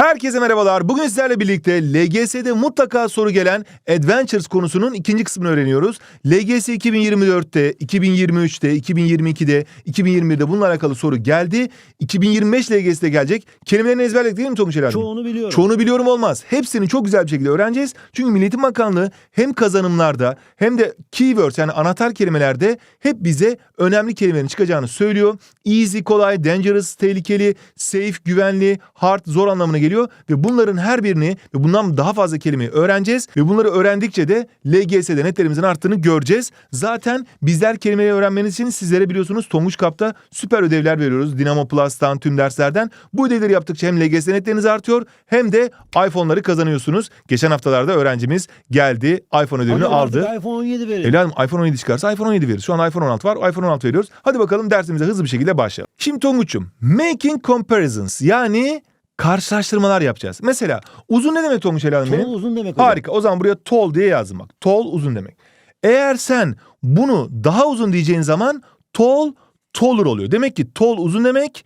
Herkese merhabalar. Bugün sizlerle birlikte LGS'de mutlaka soru gelen Adventures konusunun ikinci kısmını öğreniyoruz. LGS 2024'te, 2023'te, 2022'de, 2021'de bununla alakalı soru geldi. 2025 LGS'de gelecek. Kelimelerini ezberledik değil mi Eren? Çoğunu biliyorum. Çoğunu biliyorum olmaz. Hepsini çok güzel bir şekilde öğreneceğiz. Çünkü Milli Eğitim Bakanlığı hem kazanımlarda hem de keywords yani anahtar kelimelerde hep bize önemli kelimelerin çıkacağını söylüyor. Easy, kolay, dangerous, tehlikeli, safe, güvenli, hard, zor anlamına geliyor. Ve bunların her birini ve bundan daha fazla kelimeyi öğreneceğiz. Ve bunları öğrendikçe de LGS'de netlerimizin arttığını göreceğiz. Zaten bizler kelimeleri öğrenmeniz için sizlere biliyorsunuz Tonguç Kap'ta süper ödevler veriyoruz. Dinamo Plus'tan tüm derslerden. Bu ödevleri yaptıkça hem LGS netleriniz artıyor hem de iPhone'ları kazanıyorsunuz. Geçen haftalarda öğrencimiz geldi iPhone ödevini Hadi aldı. iPhone 17 verin. Evladım iPhone 17 çıkarsa iPhone 17 veririz. Şu an iPhone 16 var. iPhone 16 veriyoruz. Hadi bakalım dersimize hızlı bir şekilde başlayalım. Şimdi Tonguç'um making comparisons yani karşılaştırmalar yapacağız. Mesela uzun ne demek evladım benim? Tol uzun demek hocam. Harika. O zaman buraya tall diye yazdım bak. Tall uzun demek. Eğer sen bunu daha uzun diyeceğin zaman tall taller oluyor. Demek ki tall uzun demek.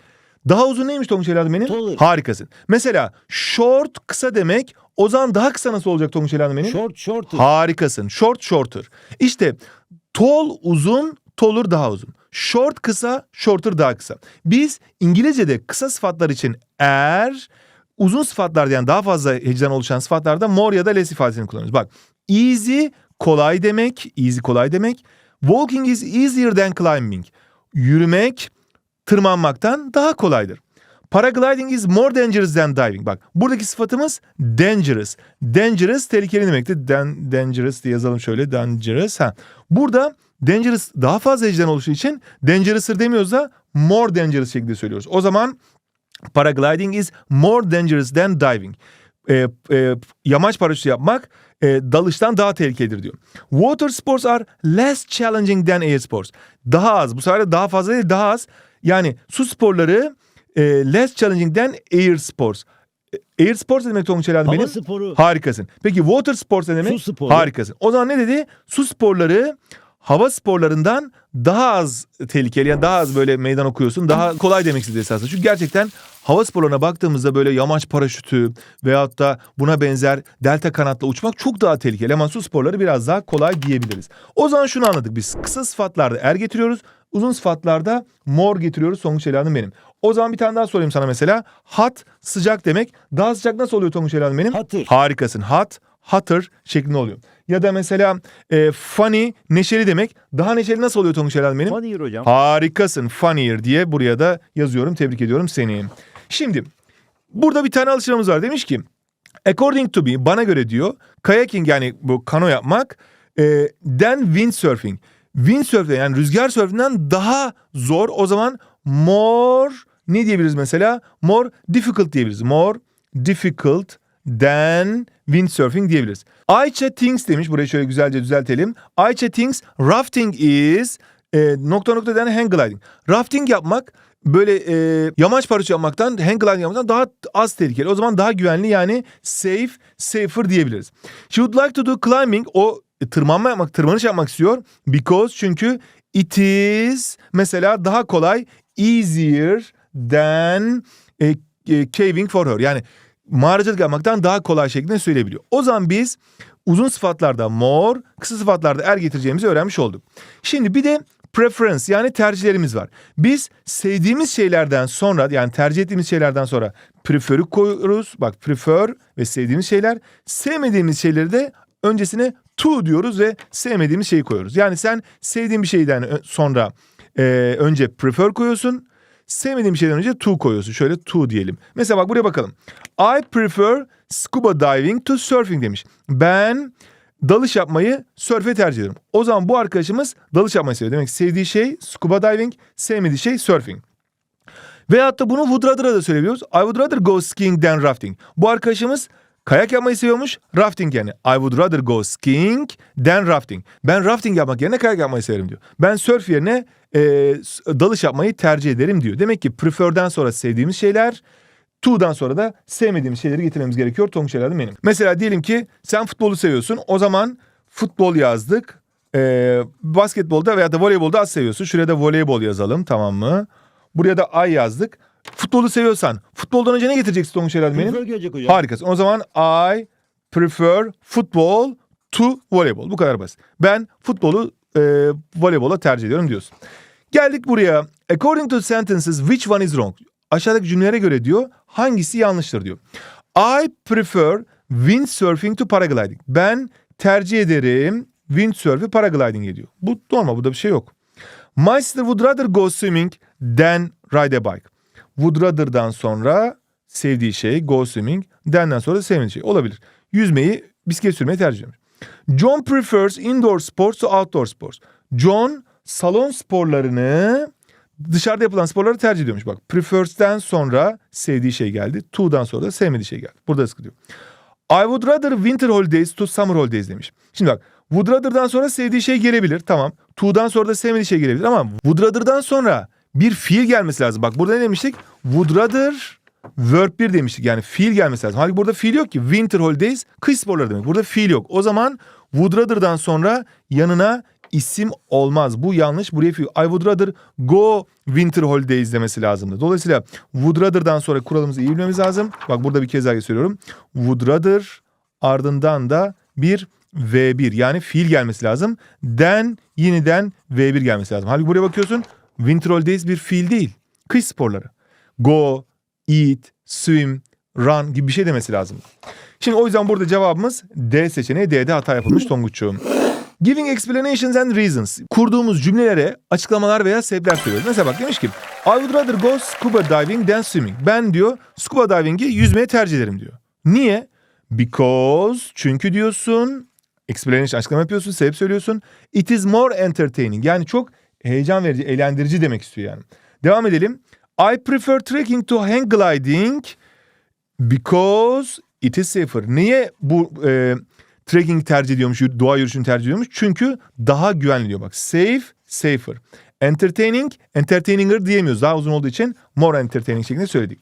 Daha uzun neymiş Tonguç evladım benim? Taller. Harikasın. Mesela short kısa demek. O zaman daha kısa nasıl olacak Tonguç evladım benim? Short shorter. Harikasın. Short shorter. İşte tall uzun, taller daha uzun. Short kısa, shorter daha kısa. Biz İngilizce'de kısa sıfatlar için er, uzun sıfatlarda yani daha fazla heceden oluşan sıfatlarda more ya da less ifadesini kullanıyoruz. Bak easy kolay demek, easy kolay demek. Walking is easier than climbing. Yürümek tırmanmaktan daha kolaydır. Paragliding is more dangerous than diving. Bak buradaki sıfatımız dangerous. Dangerous tehlikeli demekti. Dan, dangerous diye yazalım şöyle. Dangerous. Ha. Burada dangerous daha fazla heceden oluşu için dangerous'ır demiyoruz da more dangerous şekilde söylüyoruz. O zaman paragliding is more dangerous than diving. E, e, yamaç paraşütü yapmak e, dalıştan daha tehlikelidir diyor. Water sports are less challenging than air sports. Daha az. Bu sefer daha fazla değil daha az. Yani su sporları e, less challenging than air sports. E, Air sports demek Tonguç Hava benim? sporu. Harikasın. Peki water sports ne demek? Su sporu. Harikasın. O zaman ne dedi? Su sporları hava sporlarından daha az tehlikeli yani daha az böyle meydan okuyorsun. Daha kolay demek istedi esasında. Çünkü gerçekten hava sporlarına baktığımızda böyle yamaç paraşütü veyahut da buna benzer delta kanatla uçmak çok daha tehlikeli. Ama su sporları biraz daha kolay diyebiliriz. O zaman şunu anladık biz. Kısa sıfatlarda er getiriyoruz. Uzun sıfatlarda mor getiriyoruz. Tonguç Ela'nın benim. O zaman bir tane daha sorayım sana mesela. Hot sıcak demek. Daha sıcak nasıl oluyor Tonguç Ela'nın benim? Hatır. Harikasın. Hot, hotter şeklinde oluyor. Ya da mesela e, funny, neşeli demek. Daha neşeli nasıl oluyor Tonguç Ela'nın benim? Funnier hocam. Harikasın. Funnier diye buraya da yazıyorum. Tebrik ediyorum seni. Şimdi burada bir tane alıştırmamız var. Demiş ki according to me bana göre diyor kayaking yani bu kano yapmak e, then windsurfing. Windsurfing yani rüzgar sörfünden daha zor. O zaman more ne diyebiliriz mesela? More difficult diyebiliriz. More difficult than windsurfing diyebiliriz. Ayça thinks demiş. Burayı şöyle güzelce düzeltelim. Ayça thinks rafting is e, nokta nokta den hang gliding. Rafting yapmak böyle e, yamaç paraşütü yapmaktan, hang gliding yapmaktan daha az tehlikeli. O zaman daha güvenli yani safe, safer diyebiliriz. She would like to do climbing. O e, tırmanma yapmak, tırmanış yapmak istiyor. Because çünkü it is mesela daha kolay, easier than e, e, caving for her. Yani mağaracılık yapmaktan daha kolay şeklinde söyleyebiliyor. O zaman biz uzun sıfatlarda more, kısa sıfatlarda er getireceğimizi öğrenmiş olduk. Şimdi bir de preference yani tercihlerimiz var. Biz sevdiğimiz şeylerden sonra yani tercih ettiğimiz şeylerden sonra prefer'ü koyuyoruz. Bak prefer ve sevdiğimiz şeyler. Sevmediğimiz şeyleri de öncesine to diyoruz ve sevmediğimiz şeyi koyuyoruz. Yani sen sevdiğin bir şeyden sonra e, önce prefer koyuyorsun. Sevmediğin bir şeyden önce to koyuyorsun. Şöyle to diyelim. Mesela bak buraya bakalım. I prefer scuba diving to surfing demiş. Ben dalış yapmayı sörfe tercih ediyorum. O zaman bu arkadaşımız dalış yapmayı seviyor. Demek ki sevdiği şey scuba diving, sevmediği şey surfing. Veyahut da bunu would rather'a da söyleyebiliyoruz. I would rather go skiing than rafting. Bu arkadaşımız kayak yapmayı seviyormuş. Rafting yani. I would rather go skiing than rafting. Ben rafting yapmak yerine kayak yapmayı severim diyor. Ben surf yerine e, dalış yapmayı tercih ederim diyor. Demek ki prefer'den sonra sevdiğimiz şeyler, to'dan sonra da sevmediğimiz şeyleri getirmemiz gerekiyor. Tonguç şeylerden benim. Mesela diyelim ki sen futbolu seviyorsun. O zaman futbol yazdık. Ee, basketbolda veya da voleybolda az seviyorsun. Şuraya da voleybol yazalım tamam mı? Buraya da ay yazdık. Futbolu seviyorsan futboldan önce ne getireceksin Tonguç herhalde benim? Prefer gelecek hocam. Harikasın. O zaman I prefer football to voleyball. Bu kadar basit. Ben futbolu e, voleybola tercih ediyorum diyorsun. Geldik buraya. According to sentences which one is wrong? Aşağıdaki cümlelere göre diyor hangisi yanlıştır diyor. I prefer windsurfing to paragliding. Ben tercih ederim windsurf'i paragliding'e diyor. Bu normal burada bir şey yok. My sister would rather go swimming than ride a bike. Would rather'dan sonra sevdiği şey go swimming, than'den sonra da sevmediği şey olabilir. Yüzmeyi, bisiklet sürmeyi tercih ediyor. John prefers indoor sports to outdoor sports. John salon sporlarını dışarıda yapılan sporları tercih ediyormuş. Bak prefers'ten sonra sevdiği şey geldi. To'dan sonra da sevmediği şey geldi. Burada sıkı diyor. I would rather winter holidays to summer holidays demiş. Şimdi bak would rather'dan sonra sevdiği şey gelebilir. Tamam. To'dan sonra da sevmediği şey gelebilir ama would rather'dan sonra bir fiil gelmesi lazım. Bak burada ne demiştik? Would rather verb 1 demiştik. Yani fiil gelmesi lazım. Halbuki burada fiil yok ki. Winter holidays kış sporları demek. Burada fiil yok. O zaman would rather'dan sonra yanına isim olmaz. Bu yanlış. Buraya. I would rather go winter holidays demesi lazımdı. Dolayısıyla would rather'dan sonra kuralımızı iyi bilmemiz lazım. Bak burada bir kez daha gösteriyorum. Would rather ardından da bir V1 yani fiil gelmesi lazım. Then yeniden V1 gelmesi lazım. Halbuki buraya bakıyorsun. Winter holidays bir fiil değil. Kış sporları. Go, eat, swim, run gibi bir şey demesi lazım. Şimdi o yüzden burada cevabımız D seçeneği. D'de hata yapılmış Tonguç'um. Giving explanations and reasons. Kurduğumuz cümlelere açıklamalar veya sebepler söylüyoruz. Mesela bak demiş ki I would rather go scuba diving than swimming. Ben diyor scuba diving'i yüzmeye tercih ederim diyor. Niye? Because çünkü diyorsun explanation açıklama yapıyorsun, sebep söylüyorsun. It is more entertaining. Yani çok heyecan verici, eğlendirici demek istiyor yani. Devam edelim. I prefer trekking to hang gliding because it is safer. Niye bu e, trekking tercih ediyormuş, doğa yürüyüşünü tercih ediyormuş? Çünkü daha güvenli diyor bak. Safe, safer. Entertaining, entertaininger diyemiyoruz. Daha uzun olduğu için more entertaining şeklinde söyledik.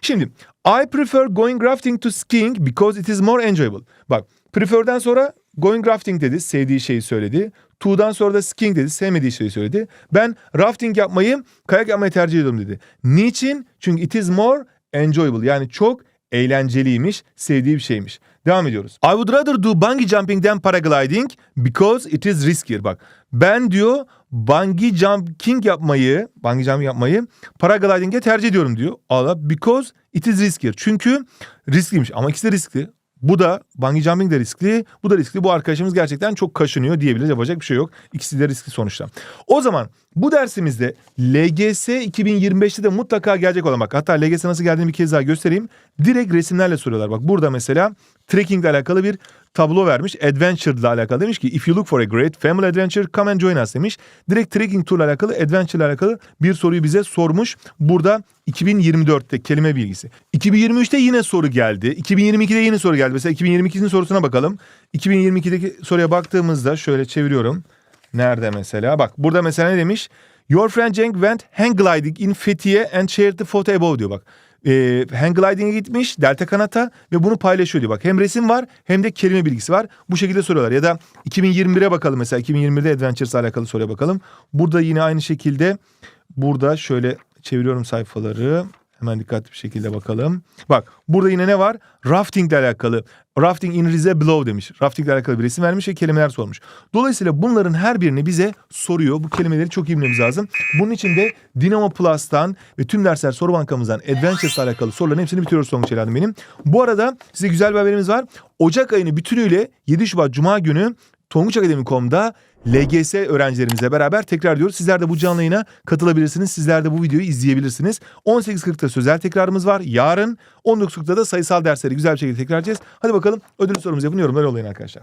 Şimdi I prefer going rafting to skiing because it is more enjoyable. Bak prefer'den sonra going rafting dedi. Sevdiği şeyi söyledi. To'dan sonra da skiing dedi. Sevmediği şeyi söyledi. Ben rafting yapmayı, kayak yapmayı tercih ediyorum dedi. Niçin? Çünkü it is more enjoyable. Yani çok eğlenceliymiş, sevdiği bir şeymiş. Devam ediyoruz. I would rather do bungee jumping than paragliding because it is riskier. Bak ben diyor bungee jumping yapmayı, bungee jumping yapmayı paragliding'e tercih ediyorum diyor. Allah because it is riskier. Çünkü riskliymiş ama ikisi de riskli. Bu da bungee jumping de riskli, bu da riskli. Bu arkadaşımız gerçekten çok kaşınıyor diyebiliriz. Yapacak bir şey yok. İkisi de riskli sonuçta. O zaman bu dersimizde LGS 2025'te de mutlaka gelecek olan bak hatta LGS nasıl geldiğini bir kez daha göstereyim. Direkt resimlerle soruyorlar. Bak burada mesela trekking ile alakalı bir tablo vermiş. Adventure ile alakalı demiş ki if you look for a great family adventure come and join us demiş. Direkt trekking tour ile alakalı adventure ile alakalı bir soruyu bize sormuş. Burada 2024'te kelime bilgisi. 2023'te yine soru geldi. 2022'de yine soru geldi. Mesela 2022'nin sorusuna bakalım. 2022'deki soruya baktığımızda şöyle çeviriyorum. Nerede mesela? Bak burada mesela ne demiş? Your friend Cenk went hang gliding in Fethiye and shared the photo above diyor bak. Ee, hang gliding'e gitmiş delta kanata ve bunu paylaşıyor diyor. Bak hem resim var hem de kelime bilgisi var. Bu şekilde soruyorlar. Ya da 2021'e bakalım mesela 2021'de Adventures'la alakalı soruya bakalım. Burada yine aynı şekilde burada şöyle çeviriyorum sayfaları. Hemen dikkatli bir şekilde bakalım. Bak burada yine ne var? Rafting ile alakalı. Rafting in Rize below demiş. Rafting ile alakalı bir resim vermiş ve kelimeler sormuş. Dolayısıyla bunların her birini bize soruyor. Bu kelimeleri çok iyi bilmemiz lazım. Bunun için de Dinamo Plus'tan ve tüm dersler soru bankamızdan Adventures ile alakalı soruların hepsini bitiriyoruz Tonguç Eladım benim. Bu arada size güzel bir haberimiz var. Ocak ayını bütünüyle 7 Şubat Cuma günü tonguçakademi.com'da LGS öğrencilerimizle beraber tekrar diyoruz. Sizler de bu canlı yayına katılabilirsiniz. Sizler de bu videoyu izleyebilirsiniz. 18.40'da sözel tekrarımız var. Yarın 19.40'da da sayısal dersleri güzel bir şekilde tekrar edeceğiz. Hadi bakalım ödül sorumuzu yapın yorumlar yollayın arkadaşlar.